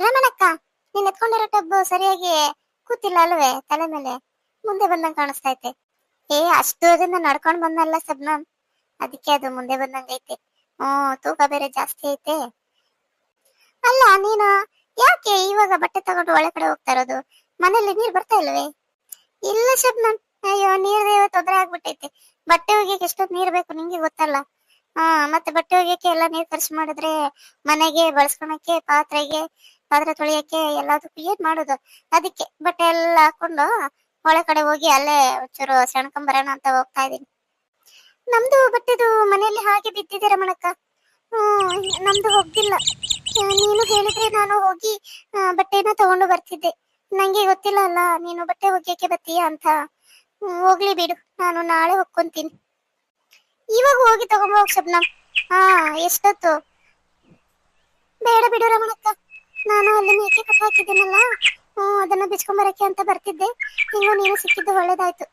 ರಮಣಕ್ಕ ನೀನ್ ಎತ್ಕೊಂಡಿರೋ ಟಬ್ಬು ಸರಿಯಾಗಿ ಕೂತಿಲ್ಲ ಅಲ್ವೇ ತಲೆ ಮೇಲೆ? ಮುಂದೆ ಬಂದಂಗ ಕಾಣಿಸ್ತೈತೆ ಏ, ಅಷ್ಟು ಅದನ್ನ ನಡ್ಕೊಂಡ್ ಬಂದಲ್ಲ ಸಬ್ನಮ್ ಅದಕ್ಕೆ ಅದು ಮುಂದೆ ಬಂದಂಗ ಐತೆ. ಹ್ಮ್ ತೂಕ ಬೇರೆ ಜಾಸ್ತಿ ಐತೆ. ಅಲ್ಲ, ನೀನು ಯಾಕೆ ಇವಾಗ ಬಟ್ಟೆ ತಗೊಂಡು ಒಳಗಡೆ ಹೋಗ್ತಾ ಇರೋದು? ಮನೇಲಿ ನೀರ್ ಬರ್ತಾ ಇಲ್ವೇ? ಇಲ್ಲ ಶಬ್ನಮ್ ಅಯ್ಯೋ ನೀರ್ ತೊಂದರೆ ಆಗ್ಬಿಟ್ಟೈತೆ. ಬಟ್ಟೆ ಹೋಗಿ ಎಷ್ಟೊತ್ತು ನೀರ್ ಬೇಕು ನಿಂಗೆ ಗೊತ್ತಲ್ಲ. ಹಾ, ಮತ್ತೆ ಬಟ್ಟೆ ಒಗೆಯಕ್ಕೆ ಎಲ್ಲ ನೀರ್ ಖರ್ಚು ಮಾಡಿದ್ರೆ ಮನೆಗೆ ಬಳಸ್ಕೊಳಕ್ಕೆ, ಪಾತ್ರೆಗೆ, ಪಾತ್ರೆ ತೊಳಿಯಕ್ಕೆ ಎಲ್ಲದಕ್ಕೂ ಏನ್ ಮಾಡೋದು? ಅದಕ್ಕೆ ಬಟ್ಟೆ ಎಲ್ಲ ಹಾಕೊಂಡು ಒಳ ಕಡೆ ಹೋಗಿ ಅಲ್ಲೇ ಒಂಚೂರು ಸೆಣ್ಕೊಂಬರೋಣ ಅಂತ ಹೋಗ್ತಾ ಇದೀನಿ ನಮ್ದು ಬಟ್ಟೆದು ಮನೆಯಲ್ಲಿ ಹಾಗೆ ಬಿದ್ದಿದೆ ರಮಣಕ್ಕ. ಹ್ಮ್, ನಮ್ದು ಹೋಗ್ತಿಲ್ಲ. ನೀನು ಹೇಳಿದ್ರೆ ನಾನು ಹೋಗಿ ಬಟ್ಟೆನ ತಗೊಂಡು ಬರ್ತಿದ್ದೆ. ನಂಗೆ ಗೊತ್ತಿಲ್ಲ ಅಲ್ಲ, ನೀನು ಬಟ್ಟೆ ಒಗ್ಯಕ್ಕೆ ಬರ್ತೀಯ ಅಂತ. ಹೋಗ್ಲಿ ಬಿಡು. ನಾನು ನಾಳೆ ಹೊಕ್ಕೊಂತೀನಿ. ಇವಾಗ ಹೋಗಿ ತಗೊಂಡ್ ಹೋಗ್ ಶಬ್ನಮ್ ಹಾ, ಎಷ್ಟೊತ್ತು? ಬೇಡ ಬಿಡು ರಮಣಕ್ಕ. ನಾನು ಅಲ್ಲಿ ಮೇಕೆ ಕಟ್ ಹಾಕಿದ್ದೀನಲ್ಲ, ಹ್ಮ್, ಅದನ್ನ ಬಿಚ್ಕೊಂಬರಕ್ಕೆ ಅಂತ ಬರ್ತಿದ್ದೆ. ಹಿಂಗು ನೀನು ಸಿಕ್ಕಿದ್ದು ಒಳ್ಳೇದಾಯ್ತು.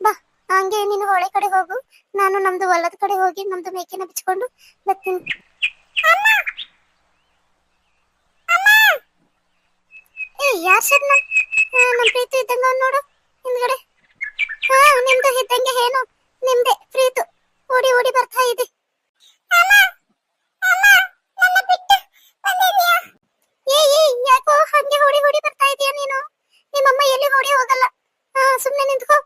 ಬಾ, ಹಂಗೆ ನೀನು ಹೊಳೆ ಕಡೆ ಹೋಗು. ನಾನು ನಮ್ದು ಹೊಲದ ಕಡೆ ಹೋಗಿ ನಮ್ದು ಮೇಕೆನ ಬಿಚ್ಕೊಂಡು ಬರ್ತೀನಿ. ಏ ಯಾರ್ ಶಬ್ನ ನಮ್ ಪ್ರೀತಿ ಇದ್ದಂಗ ನೋಡು ಹಿಂದ್ಗಡೆ ಹಾ ನಿಮ್ದು ಇದ್ದಂಗೆ ಏನು ನಿಮ್ದೆ ಪ್ರೀತು ಓಡಿ ಓಡಿ ಬರ್ತಾ ಇದೆ ಏ ಏ ಯಾಕೋ ಹಂಗೆ ಓಡಿ ಓಡಿ ಬರ್ತಾ ಇದೀಯ ನೀನು ನಿಮ್ಮಮ್ಮ ಎಲ್ಲಿ ಓಡಿ ಹೋಗಲ್ಲ ಹಾ ಸುಮ್ನೆ ನಿಂತ್ಕೋ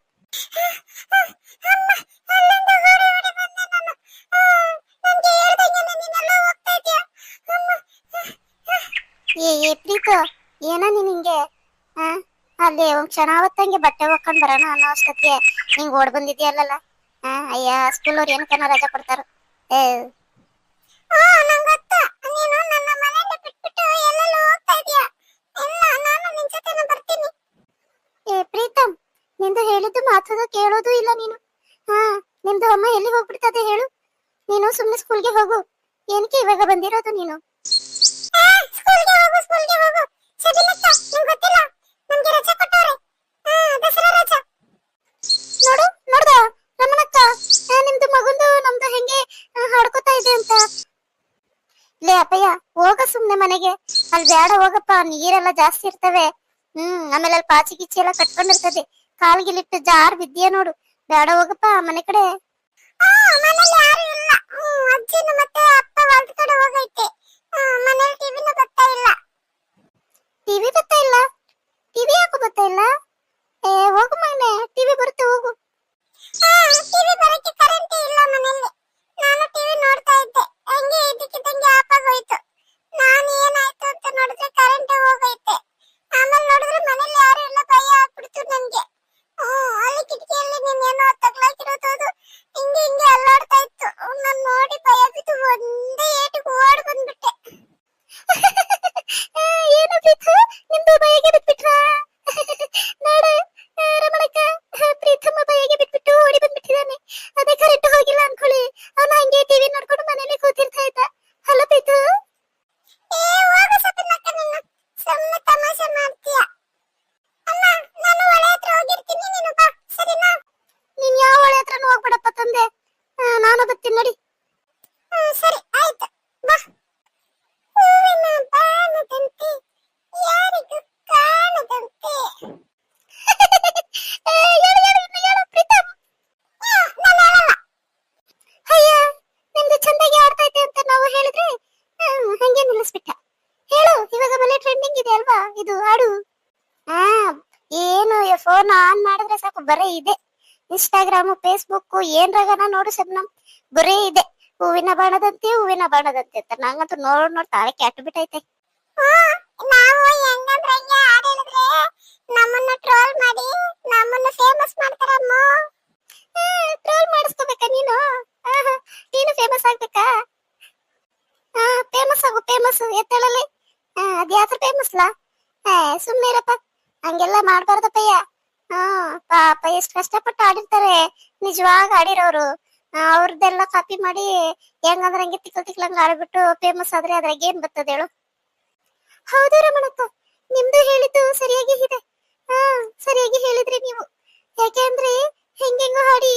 ಏ ಪ್ರೀತು ಏನ ನೀನ್ ಹಿಂಗೆ ಅಲ್ಲಿ ಒಂದ್ ಕ್ಷಣ ಹೊತ್ತಂಗೆ ಬಟ್ಟೆ ಒಕ್ಕೊಂಡ್ ಬರೋಣ ಅನ್ನೋ ಅಷ್ಟೊತ್ತಿಗೆ ಹಿಂಗ್ ಓಡ್ ಬಂದಿದ್ಯಲ್ಲ ಹಾ ಅಯ್ಯ ಸ್ಕೂಲ್ ಅವ್ರು ಏನಕ್ಕನ ರಜಾ ಕೊಡ್ತಾರ? ಏ. ಪ್ರೀತಮ್ ನಿಂದು ಹೇಳಿದ್ದು ಮಾತದ ಕೇಳೋದು ಇಲ್ಲ ನೀನು. ಹಾ ನಿಂದು ಅಮ್ಮ ಎಲ್ಲಿ ಹೋಗ್ಬಿಡ್ತದೆ ಹೇಳು? ನೀನು ಸುಮ್ಮನೆ ಸ್ಕೂಲ್ಗೆ ಹೋಗು. ಏನಕ್ಕೆ ಇವಾಗ ಬಂದಿರೋದು ನೀನು? ಗೊತ್ತಿಲ್ಲ? ನೋಡು ನಿಮ್ದು ಮಗುಂದು ನಮ್ದು ಹೆಂಗೆ ಹಾಡ್ಕೊತಾ ಇದೆ ಅಂತ. ಲೇ ಅಪ್ಪಯ್ಯ, ಹೋಗ ಸುಮ್ನೆ ಮನೆಗೆ. ಅಲ್ಲಿ ಬೇಡ ಹೋಗಪ್ಪ. ನೀರೆಲ್ಲ ಜಾಸ್ತಿ ಇರ್ತವೆ. ಹ್ಮ್, ಆಮೇಲೆ ಅಲ್ಲಿ ಪಾಚಿ ಗಿಚ್ಚಿ ಎಲ್ಲ ಕಟ್ಕೊಂಡಿರ್ತದೆ. ಕಾಲ್ಗಿಲಿಟ್ಟು ಜಾರ್ ಬಿದ್ದೀಯ ನೋಡು. ಬೇಡ ಹೋಗಪ್ಪ, ಮನೆ ಕಡೆ. ಮನೇಲಿ ಯಾರು ಇಲ್ಲ. ಅಜ್ಜಿನ ಮತ್ತೆ ಅಪ್ಪ ಹೊಲ್ದ ಕಡೆ ಹೋಗೈತೆ ಮನೇಲಿ ಟಿವಿನೂ ಬರ್ತಾ ಇಲ್ಲ ಟಿವಿ ಬರ್ತಾ ಇಲ್ಲ ಟಿವಿ ಯಾಕೋ ಬರ್ತಾ ಇಲ್ಲ ಏ ಹೋಗು ಮಗನೆ ಟಿವಿ ಬರುತ್ತೆ ಹೋಗು ಟಿವಿ ಬರಕ್ಕೆ ಕರೆಂಟ್ ಇಲ್ಲ ಮನೆಯಲ್ಲಿ ನಾನು ಟಿವಿ ನೋಡ್ತಾ ಇದ್ದೆ ಹಂಗೆ ಇದಕ್ಕಿದ್ದಂಗೆ ಆಫ್ ಆಗೋಯ್ತು ನಾನು ಏನಾಯ್ತು ಅಂತ ನೋಡಿದ್ರೆ ಕರೆಂಟ್ ಹೋಗೈತೆ ಆಮೇಲೆ ನೋಡಿದ್ರೆ ಮನೇಲಿ ಯಾರು ಇಲ್ಲ ಭಯ ಆಗ್ಬಿಡ್ತು ನನ್ಗೆ ಹ್ಮ್ ಅಲ್ಲಿ ಕಿಟಕಿಯಲ್ಲಿ ನೀನೇನೋ ತಗ್ಲಾಕಿರೋದು ಅದು ಹಿಂಗೆ ಹಿಂಗೆ ಅಲ್ಲಾಡ್ತಾ ಇತ್ತು ನಾನು ನೋಡಿ ಭಯ ಬಿದ್ದು ಒಂದೇ ಏಟಿಗೆ ಓಡ್ ಬಂದ್ಬಿಟ್ಟೆ ಏನು ಪ್ರೀತು ನಿಮ್ದು ಭಯಗೆ ಬಿಟ್ಬಿಟ್ರಾ ನೋಡು ಆ, ರಮಣಕ್ಕ ಆ, ಪ್ರೀತಮ್ಮ ಭಯಗೆ ಬಿಟ್ಬಿಟ್ಟು ಓಡಿ ಬಂದ್ಬಿಟ್ಟಿದ್ದಾನೆ ಅದೇ ಕರೆಂಟ್ ಹೋಗಿಲ್ಲ ಅನ್ಕೊಳ್ಳಿ ಅವನ ಹಂಗೆ ಟಿವಿ ನೋಡ್ಕೊಂಡು ಮನೇಲಿ ಕೂತಿರ್ತಾ ಇದ್ದ ಹಲೋ ಪ್ರೀತು ಸುಮ್ಮನೆ ತಮಾಷೆ ಮಾಡ್ತೀಯ ಅಮ್ಮ ನಾನು ಒಳೆ ಹತ್ರ ಹೋಗಿರ್ತೀನಿ ನೀನು ಬಾ ಸರಿನಾ ನೀನ್ ಯಾವ ಒಳೆ ಹತ್ರನೂ ಹೋಗ್ಬೇಡಪ್ಪ ತಂದೆ ಆ, ನಾನು ಬರ್ತೀನಿ ನಡಿ ಹ್ಮ್, ಸರಿ ಆಯ್ತು ಬಾ ಹೂವಿನ ಬಾಣದಂತೆ ಯಾರಿಗೂ ಕಾಣದಂತೆ ಏ, ಹೇಳು, ಹೇಳು, ಇನ್ನು ಹೇಳು, ಪ್ರೀತಮ್. ಆ, ನಾನು ಹೇಳಲ್ಲ. ಅಯ್ಯ ನಿಮ್ದು ಚಂದಾಗಿ ಆಡ್ತೈತೆ ಅಂತ ನಾವು ಹೇಳಿದ್ರೆ ಹ್ಮ್, ಹಂಗೆ ನಿಲ್ಲಿಸ್ಬಿಟ್ಟ ಹೇಳು ಇವಾಗ ಮನೆ ಟ್ರೆಂಡಿಂಗ್ ಇದೆ ಅಲ್ವಾ ಇದು ಹಾಡು ಆ ಏನು ಫೋನ್ ಆನ್ ಮಾಡಿದ್ರೆ ಸಾಕು ಬರೀ ಇದೆ. ಇನ್ಸ್ಟಾಗ್ರಾಮು ಫೇಸ್ಬುಕ್ ಏನ್ರಾಗನ ನೋಡು ಶಬ್ನಮ್ ಬರೀ ಇದೆ. ಹೂವಿನ ಬಾಣದಂತೆ ಹೂವಿನ ಬಾಣದಂತೆ ಅಂತ. ನಂಗಂತೂ ನೋಡ್ ನೋಡ್ ತಾಳೆ ಕೆಟ್ಟ ಬಿಟ್ಟೈತೆ. ನಾವು ಹೆಂಗಂದ್ರೆ ಹೆಂಗೆ ಹಾಡು ಹೇಳಿದ್ರೆ ನಮ್ಮನ್ನ ಟ್ರೋಲ್ ಮಾಡಿ ನಮ್ಮನ್ನ ಫೇಮಸ್ ಮಾಡ್ತಾರಮ್ಮ. ಟ್ರೋಲ್ ಮಾಡಿಸ್ಕೋಬೇಕಾ ನೀನು? ನೀನು ಫೇಮಸ್ ಆಗ್ಬೇಕಾ? ಫೇಮಸ್ ಆಗು ಫೇಮಸ್ ಎತ್ತಳಲ್ಲಿ. ಅದ್ಯಾತ್ರ ಫೇಮಸ್ಲಾ ಸುಮ್ಮನೆ ಇರಪ್ಪ ಹಂಗೆಲ್ಲ ಮಾಡ್ಬಾರ್ದಪ್ಪಯ್ಯ. ಹಾ ಪಾಪ ಎಷ್ಟು ಕಷ್ಟಪಟ್ಟು ಆಡಿರ್ತಾರೆ. ನಿಜವಾಗ ಆಡಿರೋರು. ಅವ್ರದ್ದೆಲ್ಲ ಕಾಪಿ ಮಾಡಿ ಹೆಂಗಂದ್ರೆ ಹಂಗೆ ತಿಕ್ಕಲ್ ತಿಕ್ಲಂಗ್ ಆಡ್ಬಿಟ್ಟು ಫೇಮಸ್ ಆದ್ರೆ ಅದ್ರಾಗ ಏನ್ ಬರ್ತದೆ ಹೇಳು. ಹೌದು ರಮಣಕ್ಕ, ನಿಮ್ದು ಹೇಳಿದ್ದು ಸರಿಯಾಗಿ ಇದೆ. ಹಾ, ಸರಿಯಾಗಿ ಹೇಳಿದ್ರಿ ನೀವು. ಯಾಕೆ ಅಂದ್ರೆ ಹೆಂಗೆಂಗೋ ಆಡಿ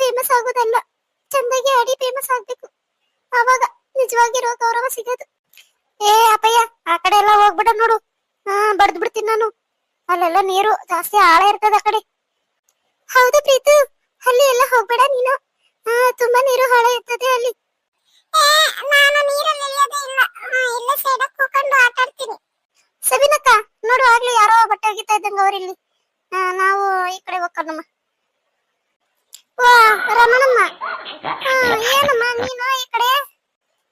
ಫೇಮಸ್ ಆಗೋದಲ್ಲ. ಚಂದಾಗಿ ಆಡಿ ಫೇಮಸ್ ಆಗ್ಬೇಕು. ಅವಾಗ ನಿಜವಾಗಿರೋ ಗೌರವ ಸಿಗೋದು. ಏ, ಅಪ್ಪಯ್ಯ, ಆ ಕಡೆ ಎಲ್ಲ ಹೋಗ್ಬಿಡ ನೋಡು. ಹಾ ಬಡ್ದು ಬಿಡ್ತೀನಿ ನಾನು. ಅಲ್ಲೆಲ್ಲ ನೀರು ಜಾಸ್ತಿ ಆಳ ಇರ್ತದ ಕಡೆ. ಹೌದು ಪ್ರೀತು ಅಲ್ಲಿ ಎಲ್ಲ ಹೋಗ್ಬೇಡ ನೀನು. ತುಂಬಾ ನೀರು ಹಾಳ ಇರ್ತದೆ ಅಲ್ಲಿ. ನಾನು ನೀರಲ್ಲಿ ಇಳಿಯೋದೇ ಇಲ್ಲ. ಕೂಕೊಂಡು ಆಟ ಆಡ್ತೀನಿ. ಸಬಿನಕ್ಕ ನೋಡು ಆಗ್ಲಿ ಯಾರೋ ಬಟ್ಟೆ ಒಗಿತಾ ಇದ್ದಂಗ ಅವ್ರಿಲ್ಲಿ ನಾವು ಈ ಕಡೆ ಹೋಗ್ಕೊಂಡಮ್ಮ ವಾ ರಮಣಮ್ಮ. ಏನಮ್ಮ ನೀನು ಈ ಕಡೆ?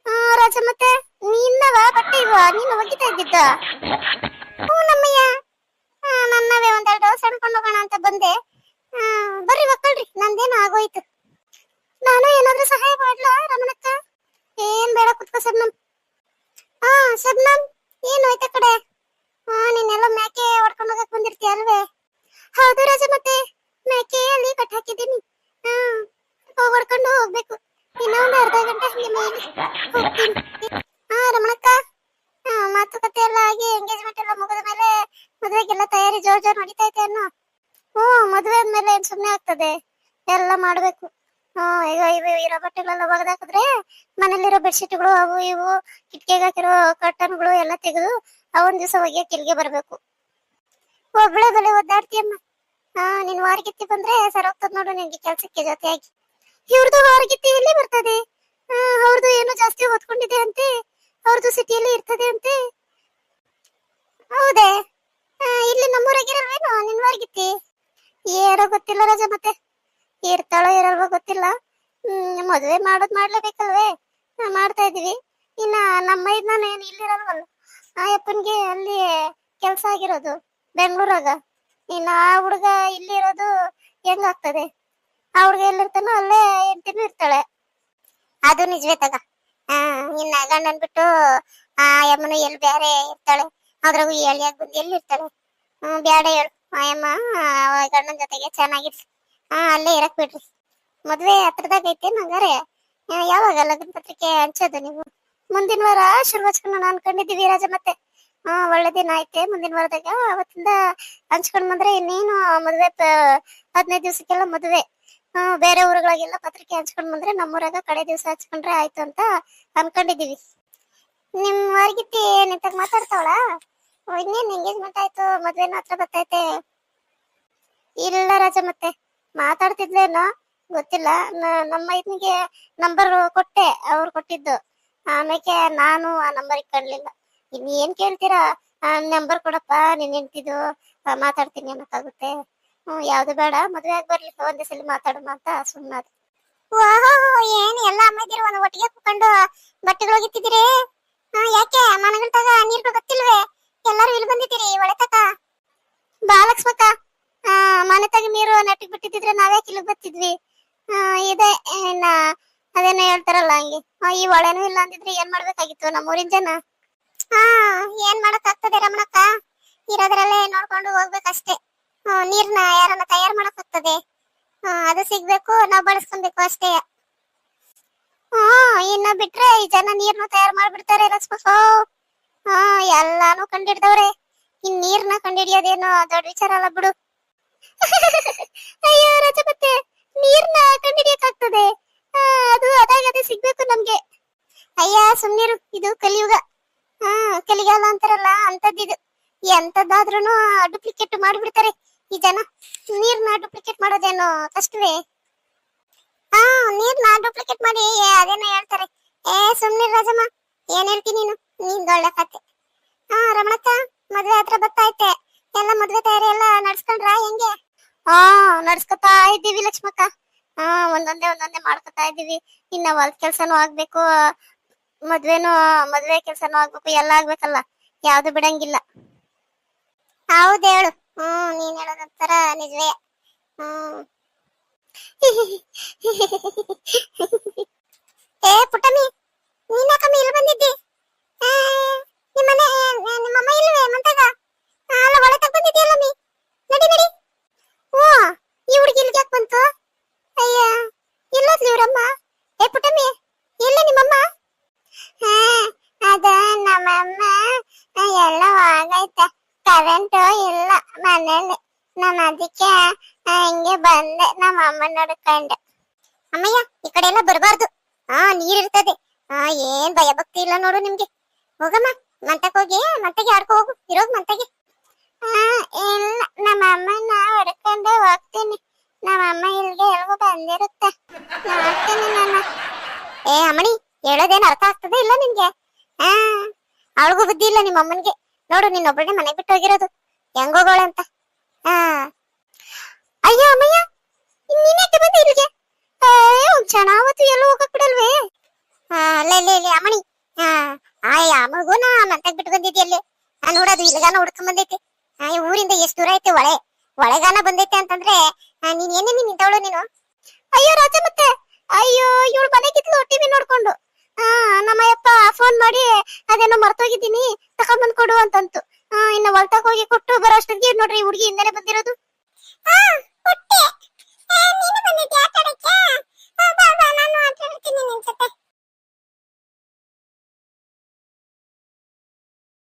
ಆ, ರಾಜ ಮತ್ತೆ ನಿನ್ನವ ಬಟ್ಟೆ ಇವ ನೀನು ಒಗಿತಾ ಇದ್ದಿದ್ದ ಹ್ಞೂ ನಮ್ಮಯ್ಯ ಆ, ನನ್ನವೇ ಒಂದೆರಡು ಸಣ್ಕೊಂಡು ಹೋಗೋಣ ಅಂತ ಬಂದೆ ಬರ್ರಿ ಮಕ್ಕಳ್ರಿ, ನಂದೇನು ಆಗೋಯ್ತು. ನಾನು ಏನಾದ್ರೂ ಸಹಾಯ ಮಾಡ್ಲಾ, ರಮಣಕ್ಕ? ಏನ್ ಬೇಡ ಕುತ್ಕೋ ಸಬ್ನಮ್ ಹಾ ಸಬ್ನಮ್ ಏನು ಆಯ್ತ ಕಡೆ? ಹಾ ನೀನೆಲ್ಲ ಮ್ಯಾಕೆ ಹೊಡ್ಕೊಂಡು ಹೋಗಕ್ ಬಂದಿರ್ತೀಯ ಅಲ್ವೇ? ಹೌದು ರಾಜ ಮತ್ತೆ ಮೇಕೆ ಅಲ್ಲಿ ಕಟ್ ಹಾಕಿದ್ದೀನಿ. ಹಾ, ಹೊಡ್ಕೊಂಡು ಹೋಗ್ಬೇಕು. ಇನ್ನೊಂದು ಅರ್ಧ ಗಂಟೆ ಹಂಗೆ ಮೇಲೆ ಹೋಗ್ತೀನಿ. ಹಾ ರಮಣಕ್ಕ ಮಾತುಕತೆ ಎಲ್ಲ ಆಗಿ ಎಂಗೇಜ್ಮೆಂಟ್ ಎಲ್ಲ ಮುಗಿದ ಮೇಲೆ ಮದುವೆಗೆಲ್ಲ ತಯಾರಿ ಜೋರ್ ಜೋರ್ ನಡೀತಾ ಇದೆ ಅನ್ನೋ ಹ್ಞೂ, ಮದ್ವೆ ಆದ್ಮೇಲೆ ಏನ್ ಸುಮ್ನೆ ಆಗ್ತದೆ? ಎಲ್ಲ ಮಾಡ್ಬೇಕು. ಹಾ ಈಗ ಇವು ಇರೋ ಬಟ್ಟೆಗಳೆಲ್ಲ ಒಗದಾಕಿದ್ರೆ ಮನೇಲಿರೋ ಬೆಡ್ಶೀಟ್ಗಳು ಅವು ಇವು, ಕಿಟಕಿಗೆ ಹಾಕಿರೋ ಕರ್ಟನ್ಗಳು ಎಲ್ಲ ತೆಗೆದು ಅವೊಂದ್ ದಿವಸ ಒಗ್ಯಕ್ಕೆ ಇಲ್ಲಿಗೆ ಬರ್ಬೇಕು. ಒಬ್ಳೆ ಬಲೆ ಒದ್ದಾಡ್ತೀಯಮ್ಮ ಹಾ, ನಿನ್ ವಾರಗಿತ್ತಿ ಬಂದ್ರೆ ಸರೋಗ್ತದ ನೋಡು ನಿನ್ಗೆ ಕೆಲ್ಸಕ್ಕೆ ಜೊತೆಯಾಗಿ. ಇವ್ರದ್ದು ವಾರಗಿತ್ತಿ ಎಲ್ಲಿ ಬರ್ತದೆ? ಅವ್ರದ್ದು ಏನೋ ಜಾಸ್ತಿ ಓದ್ಕೊಂಡಿದೆ ಅಂತೆ ಅವ್ರದ್ದು ಸಿಟಿಯಲ್ಲಿ ಇರ್ತದೆ ಅಂತೆ. ಹೌದೇ? ಇಲ್ಲಿ ಇಲ್ಲಿ ನಮ್ಮೂರಾಗಿರಲ್ವೇನೋ ನಿನ್ ವಾರಗಿತ್ತಿ ಏನೋ ಗೊತ್ತಿಲ್ಲ ರಜಾ ಮತ್ತೆ. ಇರ್ತಾಳೋ ಇರಲ್ವೋ ಗೊತ್ತಿಲ್ಲ. ಹ್ಮ್, ಮದುವೆ ಮಾಡೋದ್ ಮಾಡ್ಲೇಬೇಕಲ್ವೇ? ಮಾಡ್ತಾ ಇದೀವಿ ಇನ್ನ ನಮ್ಮ ನಾನು ಏನ್ ಇಲ್ಲಿರಲ್ವಲ್ಲ? ಆ ಅಪ್ಪನ್ಗೆ ಅಲ್ಲಿ ಕೆಲ್ಸ ಆಗಿರೋದು, ಬೆಂಗಳೂರಾಗ. ಇನ್ನ ಆ ಹುಡುಗ ಇಲ್ಲಿ ಇರೋದು ಹೆಂಗಾಗ್ತದೆ ಆ ಹುಡುಗ ಎಲ್ಲಿರ್ತಾನೋ ಅಲ್ಲೇ ಹೆಂಡತಿನೂ ಇರ್ತಾಳೆ. ಅದು ನಿಜವೇ ತಗ. ಆ, ಇನ್ನ ಗಂಡನ್ ಬಿಟ್ಟು ಆ ಯಮ್ಮನು ಎಲ್ಲಿ ಬೇರೆ ಇರ್ತಾಳೆ. ಅದ್ರಾಗೂ ಎಲ್ಲಿ ಎಲ್ಲಿ ಇರ್ತಾಳೆ ಹ್ಮ್, ಬ್ಯಾಡ ಹೇಳು. ಆ ಯಮ್ಮ ಗಂಡನ ಜೊತೆಗೆ ಚೆನ್ನಾಗಿರ್ಲಿ ಹಾ ಅಲ್ಲೇ ಇರಕ್ ಬಿಡ್ರಿ. ಮದ್ವೆ ಹತ್ರದಾಗ ಐತೆ ನಂಗಾರೆ ಯಾವಾಗ ಲಗ್ನ ಪತ್ರಿಕೆ ಹಂಚೋದು ನೀವು? ಮುಂದಿನ ವಾರ ಶುರು ಹಚ್ಕೊಂಡು ಅನ್ಕೊಂಡಿದೀವಿ ರಾಜ ಮತ್ತೆ. ಹಾ ಒಳ್ಳೆ ದಿನ ಐತೆ ಮುಂದಿನ ವಾರದಾಗ. ಅವತ್ತಿಂದ ಹಂಚ್ಕೊಂಡ್ ಬಂದ್ರೆ ಇನ್ನೇನು ಮದ್ವೆ ಹದಿನೈದು ದಿವಸಕ್ಕೆಲ್ಲ ಮದ್ವೆ. ಬೇರೆ ಊರುಗಳಿಗೆಲ್ಲ ಪತ್ರಿಕೆ ಹಂಚ್ಕೊಂಡ್ ಬಂದ್ರೆ ನಮ್ಮೂರಾಗ ಕಡೆ ದಿವಸ ಹಚ್ಕೊಂಡ್ರೆ ಆಯ್ತು ಅಂತ ಅನ್ಕೊಂಡಿದೀವಿ ನಿಮ್ ವರ್ಗಿತ್ತಿ ನಿಂತಾಗ ಮಾತಾಡ್ತಾವಳ? ಇನ್ನೇನ್ ಎಂಗೇಜ್ಮೆಂಟ್ ಆಯ್ತು? ಮದ್ವೆನ ಹತ್ರ ಬರ್ತೈತೆ. ಇಲ್ಲ ರಾಜ, ಮತ್ತೆ ಮಾತಾಡ್ತಿದ್ಲೇನೋ ಗೊತ್ತಿಲ್ಲ. ನಮ್ಮ ಇದ್ನಿಗೆ ನಂಬರ್ ಕೊಟ್ಟೆ, ಅವ್ರು ಕೊಟ್ಟಿದ್ದು. ಆಮೇಲೆ ನಾನು ಆ ನಂಬರ್ ಇಟ್ಕೊಳ್ಲಿಲ್ಲ ಇನ್ ಏನ್ ಕೇಳ್ತೀರಾ? ನಂಬರ್ ಕೊಡಪ್ಪ, ನೀನ್ ಹೆಂಡ್ತಿದ್ದು ಮಾತಾಡ್ತೀನಿ ಅನ್ನಕ್ಕಾಗುತ್ತೆ. ಹ್ಮ್, ಯಾವ್ದು ಬೇಡ, ಮದ್ವೆ ಆಗಿ ಬರ್ಲಿ, ಒಂದೇ ಸಲ ಮಾತಾಡೋಣ ಅಂತ ಸುಮ್ಮನಾದ ಏನ್, ಎಲ್ಲಾ ಅಮ್ಮದಿರು ಒಂದ್ ಒಟ್ಟಿಗೆ ಕುತ್ಕೊಂಡು ಬಟ್ಟೆಗಳು ಒಗಿತಿದ್ದೀರಿ? ಯಾಕೆ? ಮನಗಂಟಾಗ ನೀರ್ಗಳು ಗೊತ್ತಿಲ್ವೇ? ಎಲ್ಲರೂ ಇಲ್ಲಿ ಬಂದಿದ್ದೀರಿ ಒಳಕಕ್ಕ ಬಾಲಕ್ಷ್ಮಕ್ಕ ಮನೆ ತಗ ನೀರು ನೆಟ್ಟಿಗೆ ಬಿಟ್ಟಿದ್ರೆ ನಾವೇ ಇಲ್ಲಿಗೆ ಬರ್ತಿದ್ವಿ. ಇದೆ ಇನ್ನ ಅದೇನೋ ಹೇಳ್ತಾರಲ್ಲ ಹಂಗೆ. ಈ ಒಳೆನೂ ಇಲ್ಲ ಅಂದಿದ್ರೆ ಏನ್ ಮಾಡ್ಬೇಕಾಗಿತ್ತು ನಮ್ಮೂರಿನ ಜನ? ಹಾ ಏನ್ ಮಾಡಕ್ ಆಗ್ತದೆ ರಮಣಕ್ಕ? ಇರೋದ್ರಲ್ಲೇ ನೋಡ್ಕೊಂಡು ಹೋಗ್ಬೇಕಷ್ಟೇ. ನೀರ್ನ ಯಾರನ್ನ ತಯಾರು ಮಾಡಕ್ ಆಗ್ತದೆ ಅದು ಸಿಗ್ಬೇಕು, ನಾವ್ ಬಳಸ್ಕೊಬೇಕು ಅಷ್ಟೇ. ಹ್ಮ್ ಇನ್ನ ಬಿಟ್ರೆ ಈ ಜನ ನೀರ್ನು ತಯಾರು ಮಾಡ್ಬಿಡ್ತಾರೆ ಲಕ್ಷ್ಮಕ್ಕ ಹಾ, ಎಲ್ಲಾನು ಕಂಡಿಡ್ದವ್ರೆ. ಇನ್ ನೀರ್ನ ಕಂಡಿಡಿಯೋದೇನೋ ದೊಡ್ಡ ವಿಚಾರ ಅಲ್ಲ ಬಿಡು. ಅಯ್ಯೋ ರಜಪತ್ತೆ ನೀರ್ನ ಕಂಡಿಡಿಯಕ್ಕಾಗ್ತದೆ. ಅದು ಅದಾಗದೆ ಸಿಗ್ಬೇಕು ನಮ್ಗೆ. ಅಯ್ಯ, ಸುಮ್ನಿರು, ಇದು ಕಲಿಯುಗ. ಹಾ, ಕಲಿಗಾಲ ಅಂತಾರಲ್ಲ, ಅಂತದ್ದಿದು. ಎಂತದ್ದಾದ್ರೂ ಡೂಪ್ಲಿಕೇಟ್ ಮಾಡ್ಬಿಡ್ತಾರೆ ಈ ಜನ. ನೀರ್ನ ಡೂಪ್ಲಿಕೇಟ್ ಮಾಡೋದೇನು ಕಷ್ಟವೇ. ಹಾ, ನೀರ್ನ ಡೂಪ್ಲಿಕೇಟ್ ಮಾಡಿ ಅದೇನೋ ಹೇಳ್ತಾರೆ. ಏ, ಸುಮ್ನಿರ್ ರಾಜಮ್ಮ, ಏನ್ ಹೇಳ್ತೀನಿ ನೀನು? ನೀನ್ ಒಳ್ಳೆ ಕತೆ. ಹಾ, ರಮಣಕ್ಕ, ಮದ್ವೆ ಹತ್ರ ಬರ್ತೈತೆ ಎಲ್ಲ ಮದ್ವೆ ತಯಾರಿ ಎಲ್ಲ ನಡ್ಸ್ಕೊಂಡ್ರ ಹೆಂಗೆ? ಹಾ, ನಡ್ಸ್ಕೊತಾ ಇದ್ದೀವಿ ಲಕ್ಷ್ಮಕ್ಕ. ಹಾ, ಒಂದೊಂದೇ ಒಂದೊಂದೇ ಮಾಡ್ಕೊತಾ ಇದ್ದೀವಿ. ಇನ್ನ ಹೊಲದ ಕೆಲ್ಸನೂ ಆಗ್ಬೇಕು. ಮದ್ವೆನೂ, ಮದ್ವೆ ಕೆಲ್ಸನೂ ಆಗ್ಬೇಕು. ಎಲ್ಲ ಆಗ್ಬೇಕಲ್ಲ. ಯಾವ್ದು ಬಿಡಂಗಿಲ್ಲ. ಹೌದ್ ಹೇಳು. ಹ್ಮ್, ನೀನ್ ಹೇಳೋದಂತರ ನಿಜವೇ. ಹ್ಮ್. ಏ ಪುಟಮಿ ನೀನ್ ಯಾಕಮ್ಮಿ ಇಲ್ಲಿ ಬಂದಿದ್ದಿ? ನಿಮ್ಮನೆ ನಿಮ್ಮಮ್ಮ ಇಲ್ವೇ ಮಂತಾಗ ಆ, ಅಲ್ಲ ಒಳ ತಗ ಬಂದಿದ್ಯಲ್ಲಮ್ಮಿ ನಡಿ ನಡಿ ಓ ಈ ಹುಡುಗಿ ಇಲ್ಲಿಗೆ ಯಾಕೆ ಬಂತು ಅಯ್ಯ ಎಲ್ಲೋದ್ಲಿ ಇವ್ರಮ್ಮ ಏ ಪುಟ್ಟಮ್ಮಿ ಎಲ್ಲ ನಿಮ್ಮಮ್ಮ ಹಾ ಅದ ನಮ್ಮಮ್ಮ ಎಲ್ಲ ಆಗೈತೆ ಕರೆಂಟ್ ಇಲ್ಲ ಮನೇಲಿ ನಾನು ಅದಕ್ಕೆ ಆ, ಹಿಂಗೆ ಬಂದೆ ನಮ್ಮ ಅಮ್ಮ ನೋಡ್ಕೊಂಡೆ ಅಮ್ಮಯ್ಯ ಈ ಕಡೆ ಎಲ್ಲ ಬರಬಾರ್ದು ಹಾ ನೀರ್ ಇರ್ತದೆ ಹಾ ಏನ್ ಭಯ ಭಕ್ತಿ ಇಲ್ಲ ನೋಡು ನಿಮ್ಗೆ ಹೋಗಮ್ಮ ಮಂತಕ್ ಹೋಗಿ ಮಂತಗೆ ಆಡ್ಕೊ ಹೋಗು, ಇರೋಗ್ ಮಂತಗೆ ಇಲ್ಲ ನಮ್ಮ ಅಮ್ಮನ ಹೊಡ್ಕೊಂಡೆ ಹೋಗ್ತೀನಿ. ನಮ್ಮ ಅಮ್ಮ ಇಲ್ಗೆ ಎಲ್ಗೋ ಬಂದಿರುತ್ತೆ. ನೋಡ್ತೀನಿ ನಾನು. ಏ, ಅಮ್ಮಣಿ, ಹೇಳೋದೇನು ಅರ್ಥ ಆಗ್ತದೆ ಇಲ್ಲ ನಿನ್ಗೆ? ಹಾ ಅವಳಿಗೂ ಬುದ್ಧಿ ಇಲ್ಲ ನಿಮ್ಮ ಅಮ್ಮನಿಗೆ ನೋಡು, ನಿನ್ನೊಬ್ಬಳನ್ನೇ ಮನೆ ಬಿಟ್ಟು ಹೋಗಿರೋದು. ಹೆಂಗೋಗೋಳೆ ಅಂತ ಹಾ ಅಯ್ಯೋ ಅಮ್ಮಯ್ಯ ನೀನೇಕೆ ಬಂದೆ ಇಲ್ಲಿಗೆ ಏ ಒಂದ್ ಚೆನ್ನಾವತ್ತು ಎಲ್ಲೂ ಹೋಗಕ್ ಬಿಡಲ್ವೇ ಹಾ ಅಲ್ಲೇ ಇಲ್ಲೇ ಇಲ್ಲೇ ಅಮ್ಮಣಿ ಹಾ ಆಯ್ ಅಮ್ಮಗೂ ನಾ ಮಂತಕ್ ಬಿಟ್ಟು ಬಂದಿದ್ದೆ ಆ ನೋಡೋದು ಹುಡ್ಕೊಂಡ್ ಬಂದೈತಿ ಈ ಊರಿಂದ ಎಷ್ಟು ದೂರ ಐತೆ ಒಳೆ ಒಳೆಗಾನ ಬಂದೈತೆ ಅಂತಂದ್ರೆ ನೀನ್ ಏನೇನಿ ನಿಂತವಳು ನೀನು? ಅಯ್ಯೋ ರಾಜ ಮತ್ತೆ. ಅಯ್ಯೋ, ಇವಳು ಮನೆಗಿದ್ಲು ಟಿವಿ ನೋಡ್ಕೊಂಡು. ಆ, ನಮ್ಮಯ್ಯಪ್ಪ ಫೋನ್ ಮಾಡಿ ಅದೇನೋ ಮರ್ತೋಗಿದ್ದೀನಿ ತಕೊಂಡ್ಬಂದ್ ಕೊಡು ಅಂತಂತು. ಇನ್ನ ಹೊಲ್ತಾಗ ಹೋಗಿ ಕೊಟ್ಟು ಬರೋ ಅಷ್ಟೊತ್ತಿಗೆ ನೋಡ್ರಿ ಹುಡುಗಿ ಹಿಂದೆನೆ ಬಂದಿರೋದು. ನಾನು ಆಟ ಆಡ್ತೀನಿ ನಿನ್ ಜೊತೆ.